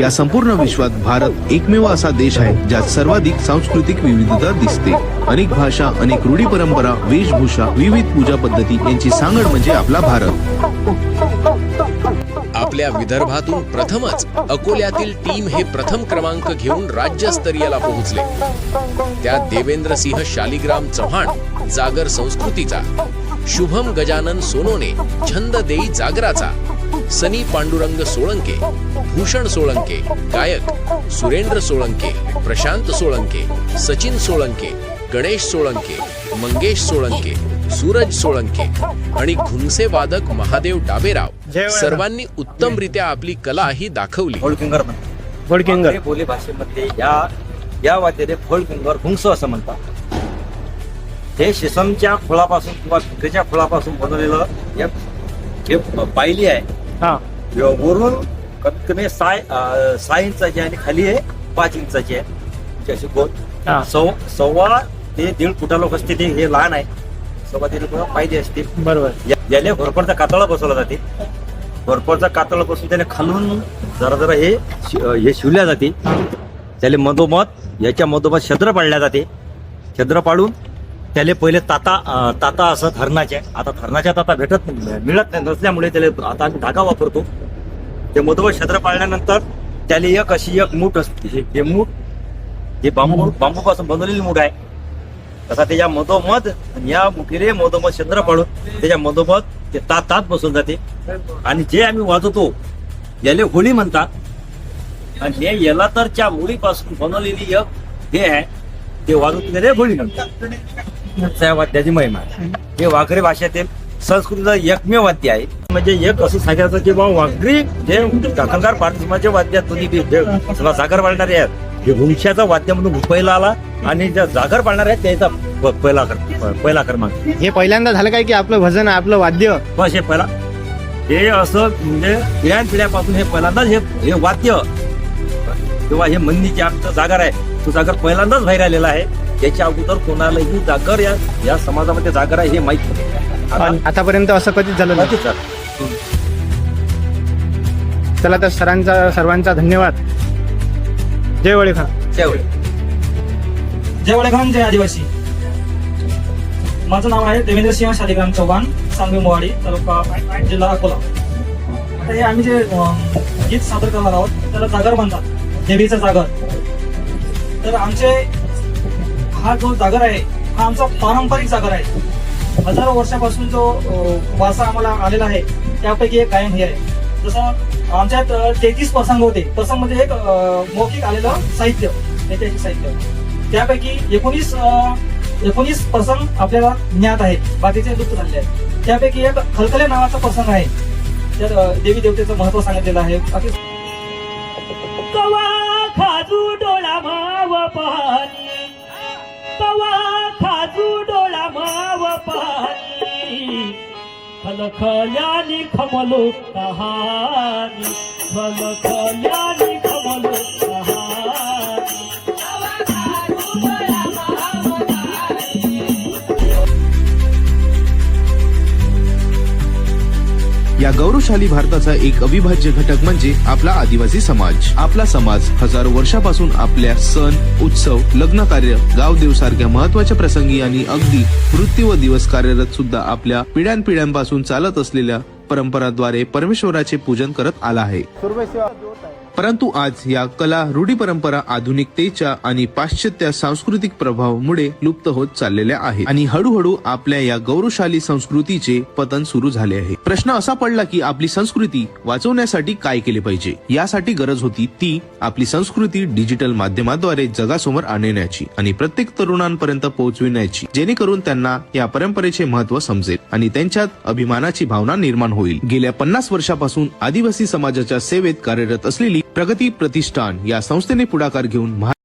या संपूर्ण विश्वात भारत एकमेव असा देश आहे ज्यात सर्वाधिक सांस्कृतिक विविधता दिसते. अनेक भाषा अनेक रूढी परंपरा वेशभूषा विविध पूजा पद्धती यांची सांगड म्हणजे आपला भारत. आपल्या विदर्भातून प्रथमच अकोल्यातील टीम हे प्रथम क्रमांक घेऊन राज्यस्तरीयला पोहोचले. त्यात देवेंद्र सिंह शालिग्राम चव्हाण जागर संस्कृतीचा शुभम गजानन सोनोने छंद देई जागराचा सनी पांडुरंग सोळंके भूषण सोळंके गायक सुरेंद्र सोळंके प्रशांत सोळंके सचिन सोळंके गणेश सोळंके मंगेश सोळंके सूरज सोळंके आणि घुंगसे वादक महादेव डाबेराव सर्वांनी उत्तमरित्या आपली कला ही दाखवली. हे बोली भाषेमध्ये या या वाद्याने फोळकिंगर घुंगस असं म्हणतात. हे शेसमच्या फुलापासून किंवा फुलापासून बनवलेलं एक हे पायली आहे. हा. वरून कमीत कमी साय अं, सहा इंचाची आणि खाली आहे पाच इंचाची आहे म्हणजे अशी गोल. हा. सव सव्वा ते दीड फुटा लोक असते ते हे लहान आहे. सव्वा दीड फुटा पायली असते बरोबर. या- याले भरपडचा कातळा बसवला जाते. भरपडचा कातळ बसून त्याने खालून जरा जरा हे शि- अं, हे शिवल्या जाते. त्याले मधोमध याच्या मधोमध छद्र पाडल्या जाते. छद्र पाडून त्याले पहिले ताता ताता असं धरणाचे. आता धरणाच्या ताता भेटत मिळत नाही नसल्यामुळे त्याला आता आम्ही धागा वापरतो. ते मधोमध छद्र पाळल्यानंतर त्याला एक अशी एक मूठ असते. हे- मूठ हे बांबू बांबूपासून बनवलेली मूठ आहे. तसा त्याच्या मधोमध या मुठीले मधोमध क्षेत्र पाडून त्याच्या मधोमध ते तात तात बसून जाते. आणि जे आम्ही वाजवतो याले होळी म्हणतात. आणि हे याला तर त्या मुळीपासून बनवलेली एक हे आहे. ते वाजवतो त्याला होळी म्हणतात. त्या वाद्याची महिमा. आहे. हे वाघरे भाषेतील संस्कृतीचं एकमेव वाद्य आहे. म्हणजे एक असं सांगायचं की बा वाघरी जे दाखलकार पार्टिसमाचे वाद्य आहेत दोन्ही बी जे समजा जागर पाळणारे आहेत हे भूमिष्याचा वाद्य म्हणून पहिला आला आणि ज्या जागर पाळणारे आहेत त्याचा प- पहिला क्रम- पहिला क्रमांक. हे पहिल्यांदा झालं काय की आपलं भजन आपलं वाद्य? बस हे पहिला. हे असं म्हणजे पिढ्यान पिढ्यापासून हे पहिल्यांदाच हे हे वाद्य किंवा हे मंदीचे आमचं जागर आहे. तो जागर पहिल्यांदाच बाहेर आलेला आहे. त्याच्या अगोदर कोणालाही जागर या या समाजामध्ये जागर आहे हे माहीत आतापर्यंत असं कधीच झालं नाही. चला तर सरांचा सर्वांचा धन्यवाद. जय वळे खान. त्यावेळी जय वडेखान जय आदिवासी. माझं नाव आहे देवेंद्र सिंह शालिग्राम चव्हाण सांगवी मोवाडी तालुका जिल्हा अकोला. आता हे आम्ही जे अं, गीत सादर करणार आहोत त्याला जागर म्हणतात देवीचं जागर. तर आमचे हा जो जागर आहे हा आमचा पारंपरिक जागर आहे. हजारो वर्षापासून जो वारसा आम्हाला आलेला आहे त्यापैकी एक कायम हे आहे. जसं आमच्यात तेहतीस प्रसंग होते. प्रसंग म्हणजे एक मौखिक आलेलं साहित्य ऐतिहासिक साहित्य. त्यापैकी एकोणीस एकोणीस प्रसंग आपल्याला ज्ञात आहेत. बाकीचे लुप्त झाले आहेत. त्यापैकी एक खलखले नावाचा प्रसंग आहे. त्यात देवी देवतेचं महत्त्व सांगितलेलं आहे. बाकी कवा खाजू डोळा খয়ালি খমলু কাহানি খল খয়ালি या गौरवशाली भारताचा एक अविभाज्य घटक म्हणजे आपला आदिवासी समाज. आपला समाज हजारो वर्षापासून आपल्या सण उत्सव लग्न कार्य गावदेव सारख्या महत्त्वाच्या प्रसंगी आणि अगदी मृत्यू व दिवस कार्यरत सुद्धा आपल्या पिढ्यानपिढ्यांपासून चालत असलेल्या परंपराद्वारे परमेश्वराचे पूजन करत आला आहे. परंतु आज या कला रूढी परंपरा आधुनिकतेच्या आणि पाश्चात्य सांस्कृतिक प्रभावामुळे लुप्त होत चाललेल्या आहेत. आणि हळूहळू आपल्या या गौरवशाली संस्कृतीचे पतन सुरू झाले आहे. प्रश्न असा पडला की आपली संस्कृती वाचवण्यासाठी काय केले पाहिजे? यासाठी गरज होती ती आपली संस्कृती डिजिटल माध्यमाद्वारे जगासमोर आणण्याची आणि प्रत्येक तरुणांपर्यंत पोहोचविण्याची जेणेकरून त्यांना या परंपरेचे महत्त्व समजेल आणि त्यांच्यात अभिमानाची भावना निर्माण होईल. गेल्या पन्नास वर्षापासून आदिवासी समाजाच्या सेवेत कार्यरत असलेली प्रगती प्रतिष्ठान या संस्थेने पुढाकार घेऊन महा-